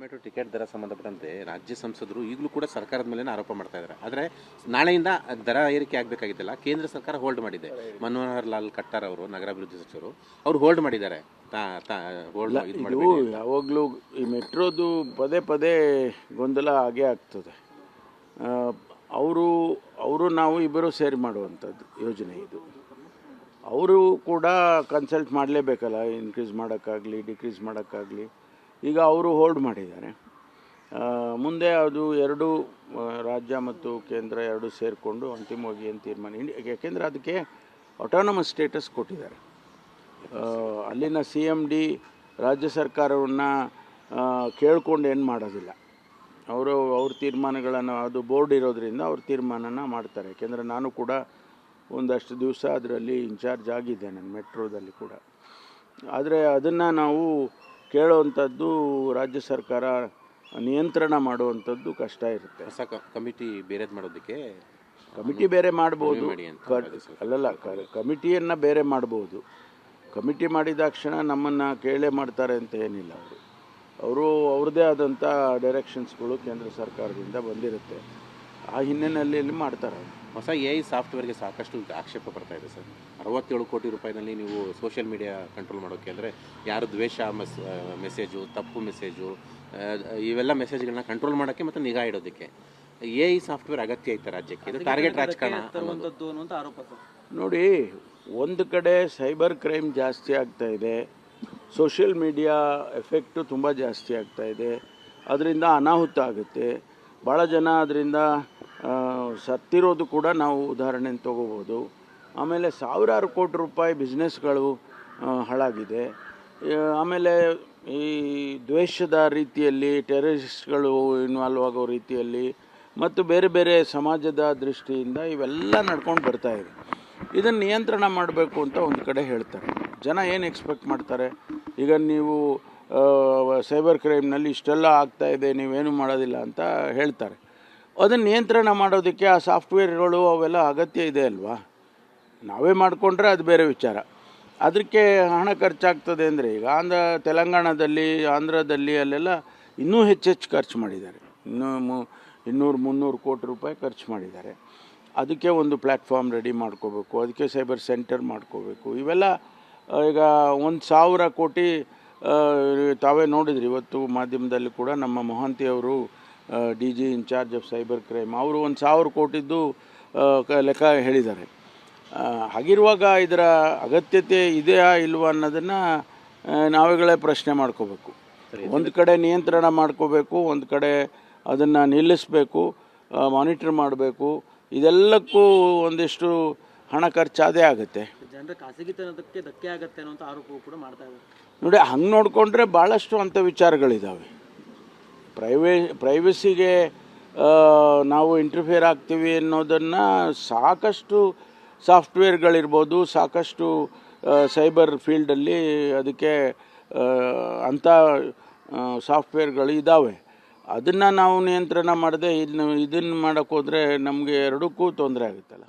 Metro ticket ದರ ಸಂಬಂಧಪಟ್ಟಂತೆ ರಾಜ್ಯ ಸಂಸದರು ಈಗಲೂ ಕೂಡ ಸರ್ಕಾರದ ಮೇಲೆ ಆರೋಪ ಮಾಡ್ತಾ ಇದ್ದಾರೆ. ಆದರೆ ನಾಳೆಯಿಂದ ದರ ಏರಿಕೆ ಆಗಬೇಕಾಗಿದ್ದಲ್ಲ ಕೇಂದ್ರ ಸರ್ಕಾರ ಹೋಲ್ಡ್ ಮಾಡಿದೆ. ಮನೋಹರ್ ಲಾಲ್ ಖಟ್ಟರ್ ಅವರು ನಗರಾಭಿವೃದ್ಧಿ ಸಚಿವರು ಅವರು ಹೋಲ್ಡ್ ಮಾಡಿದ್ದಾರೆ. ಯಾವಾಗಲೂ ಈ ಮೆಟ್ರೋದು ಪದೇ ಪದೇ ಗೊಂದಲ ಆಗೇ ಆಗ್ತದೆ. ಅವರು ಅವರು ನಾವು ಇಬ್ಬರು ಸೇರಿ ಮಾಡುವಂಥದ್ದು ಯೋಜನೆ ಇದು. ಅವರು ಕೂಡ ಕನ್ಸಲ್ಟ್ ಮಾಡಲೇಬೇಕಲ್ಲ ಇನ್ಕ್ರೀಸ್ ಮಾಡೋಕ್ಕಾಗಲಿ ಡಿಕ್ರೀಸ್ ಮಾಡೋಕ್ಕಾಗಲಿ. ಈಗ ಅವರು ಹೋಲ್ಡ್ ಮಾಡಿದ್ದಾರೆ. ಮುಂದೆ ಅದು ಎರಡು ರಾಜ್ಯ ಮತ್ತು ಕೇಂದ್ರ ಎರಡು ಸೇರಿಕೊಂಡು ಅಂತಿಮವಾಗಿ ಏನು ತೀರ್ಮಾನ. ಯಾಕೆಂದರೆ ಅದಕ್ಕೆ ಆಟೋನಮಸ್ ಸ್ಟೇಟಸ್ ಕೊಟ್ಟಿದ್ದಾರೆ. ಅಲ್ಲಿನ ಸಿ ಎಂ ಡಿ ರಾಜ್ಯ ಸರ್ಕಾರವನ್ನು ಕೇಳ್ಕೊಂಡು ಏನು ಮಾಡೋದಿಲ್ಲ. ಅವರು, ಅವ್ರ ತೀರ್ಮಾನಗಳನ್ನು, ಅದು ಬೋರ್ಡ್ ಇರೋದ್ರಿಂದ ಅವ್ರ ತೀರ್ಮಾನನ ಮಾಡ್ತಾರೆ. ಯಾಕೆಂದರೆ ನಾನು ಕೂಡ ಒಂದಷ್ಟು ದಿವಸ ಅದರಲ್ಲಿ ಇನ್ಚಾರ್ಜ್ ಆಗಿದ್ದೆ, ನಾನು ಮೆಟ್ರೋದಲ್ಲಿ ಕೂಡ. ಆದರೆ ಅದನ್ನು ನಾವು ಕೇಳುವಂಥದ್ದು ರಾಜ್ಯ ಸರ್ಕಾರ ನಿಯಂತ್ರಣ ಮಾಡುವಂಥದ್ದು ಕಷ್ಟ ಇರುತ್ತೆ. ಹೊಸ ಕಮಿಟಿ ಬೇರೆದು ಮಾಡೋದಕ್ಕೆ ಕಮಿಟಿ ಬೇರೆ ಮಾಡ್ಬೋದು. ಅಲ್ಲಲ್ಲ ಕಮಿಟಿಯನ್ನು ಬೇರೆ ಮಾಡ್ಬೋದು. ಕಮಿಟಿ ಮಾಡಿದಾಕ್ಷಣ ನಮ್ಮನ್ನು ಕೇಳೇ ಮಾಡ್ತಾರೆ ಅಂತ ಏನಿಲ್ಲ ಅವರು. ಅವರು ಅವ್ರದ್ದೇ ಆದಂಥ ಡೈರೆಕ್ಷನ್ಸ್ಗಳು ಕೇಂದ್ರ ಸರ್ಕಾರದಿಂದ ಬಂದಿರುತ್ತೆ. ಆ ಹಿನ್ನೆಲೆಯಲ್ಲಿ ಮಾಡ್ತಾರೆ. ಹೊಸ ಎ ಐ ಸಾಫ್ಟ್ವೇರ್ಗೆ ಸಾಕಷ್ಟು ಆಕ್ಷೇಪ ಬರ್ತಾ ಇದೆ ಸರ್. ಅರವತ್ತೇಳು ಕೋಟಿ ರೂಪಾಯಿನಲ್ಲಿ ನೀವು ಸೋಷಿಯಲ್ ಮೀಡಿಯಾ ಕಂಟ್ರೋಲ್ ಮಾಡೋಕ್ಕೆ ಅಂದರೆ ಯಾರು ದ್ವೇಷ ಮೆಸ್ ಮೆಸೇಜು ತಪ್ಪು ಮೆಸೇಜು ಇವೆಲ್ಲ ಮೆಸೇಜ್ಗಳನ್ನ ಕಂಟ್ರೋಲ್ ಮಾಡೋಕ್ಕೆ ಮತ್ತು ನಿಗಾ ಇಡೋದಕ್ಕೆ. ಎ ಐ ಸಾಫ್ಟ್ವೇರ್ ಅಗತ್ಯ ಐತೆ ರಾಜ್ಯಕ್ಕೆ. ಇದು ಟಾರ್ಗೆಟ್ ರಾಜಕಾರಣ ಆರೋಪ ನೋಡಿ ಒಂದು ಕಡೆ ಸೈಬರ್ ಕ್ರೈಮ್ ಜಾಸ್ತಿ ಆಗ್ತಾ ಇದೆ ಸೋಷಿಯಲ್ ಮೀಡಿಯಾ ಎಫೆಕ್ಟು ತುಂಬ ಜಾಸ್ತಿ ಆಗ್ತಾ ಇದೆ ಅದರಿಂದ ಅನಾಹುತ ಆಗುತ್ತೆ ಭಾಳ ಜನ ಅದರಿಂದ ಸತ್ತಿರೋದು ಕೂಡ ನಾವು ಉದಾಹರಣೆ ತಗೋಬೋದು. ಆಮೇಲೆ ಸಾವಿರಾರು ಕೋಟಿ ರೂಪಾಯಿ ಬಿಸ್ನೆಸ್ಗಳು ಹಾಳಾಗಿದೆ. ಆಮೇಲೆ ಈ ದ್ವೇಷದ ರೀತಿಯಲ್ಲಿ ಟೆರರಿಸ್ಟ್ಗಳು ಇನ್ವಾಲ್ವ್ ಆಗೋ ರೀತಿಯಲ್ಲಿ, ಮತ್ತು ಬೇರೆ ಬೇರೆ ಸಮಾಜದ ದೃಷ್ಟಿಯಿಂದ ಇವೆಲ್ಲ ನಡ್ಕೊಂಡು ಇದೆ. ಇದನ್ನು ನಿಯಂತ್ರಣ ಮಾಡಬೇಕು ಅಂತ ಒಂದು ಕಡೆ ಹೇಳ್ತಾರೆ. ಜನ ಏನು ಎಕ್ಸ್ಪೆಕ್ಟ್ ಮಾಡ್ತಾರೆ? ಈಗ ನೀವು ಸೈಬರ್ ಕ್ರೈಮ್ನಲ್ಲಿ ಇಷ್ಟೆಲ್ಲ ಆಗ್ತಾ ಇದೆ, ನೀವೇನು ಮಾಡೋದಿಲ್ಲ ಅಂತ ಹೇಳ್ತಾರೆ. ಅದನ್ನು ನಿಯಂತ್ರಣ ಮಾಡೋದಕ್ಕೆ ಆ ಸಾಫ್ಟ್ವೇರ್ಗಳು ಅವೆಲ್ಲ ಅಗತ್ಯ ಇದೆ ಅಲ್ವಾ? ನಾವೇ ಮಾಡಿಕೊಂಡ್ರೆ ಅದು ಬೇರೆ ವಿಚಾರ. ಅದಕ್ಕೆ ಹಣ ಖರ್ಚಾಗ್ತದೆ ಅಂದರೆ ಈಗ ಆಂಧ್ರ, ತೆಲಂಗಾಣದಲ್ಲಿ, ಆಂಧ್ರದಲ್ಲಿ ಅಲ್ಲೆಲ್ಲ ಇನ್ನೂ ಹೆಚ್ಚೆಚ್ಚು ಖರ್ಚು ಮಾಡಿದ್ದಾರೆ. ಇನ್ನೂ ಮು, ಇನ್ನೂರು, ಮುನ್ನೂರು ಕೋಟಿ ರೂಪಾಯಿ ಖರ್ಚು ಮಾಡಿದ್ದಾರೆ. ಅದಕ್ಕೆ ಒಂದು ಪ್ಲ್ಯಾಟ್ಫಾರ್ಮ್ ರೆಡಿ ಮಾಡ್ಕೋಬೇಕು, ಅದಕ್ಕೆ ಸೈಬರ್ ಸೆಂಟರ್ ಮಾಡ್ಕೋಬೇಕು. ಇವೆಲ್ಲ ಈಗ ಒಂದು ಸಾವಿರ ಕೋಟಿ ತಾವೇ ನೋಡಿದ್ರಿ ಇವತ್ತು ಮಾಧ್ಯಮದಲ್ಲಿ ಕೂಡ ನಮ್ಮ ಮೊಹಂತಿ ಅವರು D G in charge of cyber crime ಅವರು ಒಂದು ಸಾವಿರ ಕೋಟಿದ್ದು ಲೆಕ್ಕ ಹೇಳಿದ್ದಾರೆ. ಹಾಗಿರುವಾಗ ಇದರ ಅಗತ್ಯತೆ ಇದೆಯಾ ಇಲ್ವಾ ಅನ್ನೋದನ್ನು ನಾವುಗಳೇ ಪ್ರಶ್ನೆ ಮಾಡ್ಕೋಬೇಕು. ಒಂದು ಕಡೆ ನಿಯಂತ್ರಣ ಮಾಡ್ಕೋಬೇಕು ಒಂದು ಕಡೆ ಅದನ್ನು ನಿಲ್ಲಿಸಬೇಕು ಮಾನಿಟರ್ ಮಾಡಬೇಕು ಇದೆಲ್ಲಕ್ಕೂ ಒಂದಿಷ್ಟು ಹಣ ಖರ್ಚಾದೇ ಆಗುತ್ತೆ. ಜನರ ಖಾಸಗಿತನದಕ್ಕೆ ಧಕ್ಕೆ ಆಗುತ್ತೆ ಅನ್ನೋ ಆರೋಪವು ಕೂಡ ಮಾಡ್ತಾ ಇದ್ದಾರೆ. ನೋಡಿ, ಹಂಗೆ ನೋಡಿಕೊಂಡ್ರೆ ಭಾಳಷ್ಟು ಅಂಥ ವಿಚಾರಗಳಿದ್ದಾವೆ ಪ್ರೈವೇ, ಪ್ರೈವಸಿಗೆ ನಾವು ಇಂಟರ್ಫಿಯರ್ ಆಗ್ತೀವಿ ಅನ್ನೋದನ್ನು ಸಾಕಷ್ಟು ಸಾಫ್ಟ್ವೇರ್ಗಳಿರ್ಬೋದು, ಸಾಕಷ್ಟು ಸೈಬರ್ ಫೀಲ್ಡಲ್ಲಿ ಅದಕ್ಕೆ ಅಂಥ ಸಾಫ್ಟ್ವೇರ್ಗಳು ಇದ್ದಾವೆ ಅದನ್ನು ನಾವು ನಿಯಂತ್ರಣ ಮಾಡದೆ ಇದನ್ನ ಇದನ್ನು ಮಾಡೋಕ್ಕೋದ್ರೆ ನಮಗೆ ಎರಡಕ್ಕೂ ತೊಂದರೆ ಆಗುತ್ತಲ್ಲ.